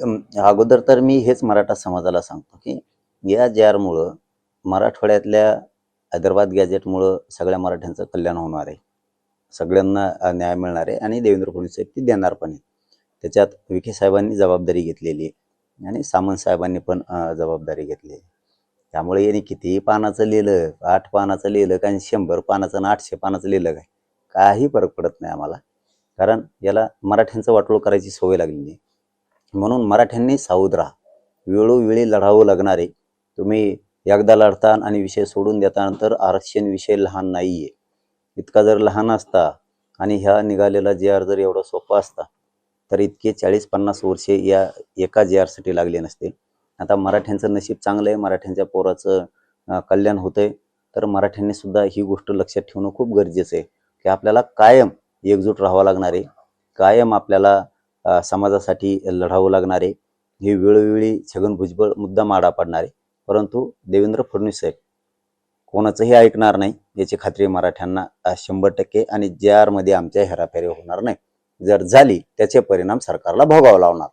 अगोदर तर मी हेच मराठा समाजाला सांगतो की या जारमुळं मराठवाड्यातल्या हैदराबाद गॅजेटमुळं सगळ्या मराठ्यांचं कल्याण होणार आहे. सगळ्यांना न्याय मिळणार आहे आणि देवेंद्र फडणवीस साहेब ती देणार पण आहे त्याच्यात विखे साहेबांनी जबाबदारी घेतलेली आहे आणि सामंत साहेबांनी पण जबाबदारी घेतली आहे. त्यामुळे यांनी कितीही पानाचं लिहिलं आठ पानाचं लिहिलं का शंभर पानाचं आणि आठशे पानाचं लिहिलं काय? काही फरक पडत नाही आम्हाला. कारण याला मराठ्यांचं वाटोळ करायची सवय लागलेली आहे. म्हणून मराठ्यांनी सावध राहा. वेळोवेळी लढावं लागणार. आहे तुम्ही एकदा लढता आणि विषय सोडून देता नंतर आरक्षण विषय लहान नाही आहे इतका जर लहान असता आणि ह्या निघालेला जे आर जर एवढा सोपा असता तर इतके चाळीस पन्नास वर्षे या एका जे आरसाठी लागले नसते आता मराठ्यांचं नशीब चांगलं आहे मराठ्यांच्या पोराचं कल्याण होतंय तर मराठ्यांनी सुद्धा ही गोष्ट लक्षात ठेवणं खूप गरजेचं आहे. की आपल्याला कायम एकजूट राहावं लागणार आहे. कायम आपल्याला समाजासाठी लढावं लागणारे हे वेळोवेळी छगन भुजबळ मुद्दा माडा पाडणारे. परंतु देवेंद्र फडणवीस साहेब कोणाचंही ऐकणार नाही याची खात्री मराठ्यांना शंभर टक्के आणि जे आरमध्ये आमच्या हेराफेरी होणार नाही. जर झाली त्याचे परिणाम सरकारला भोगावं लावणार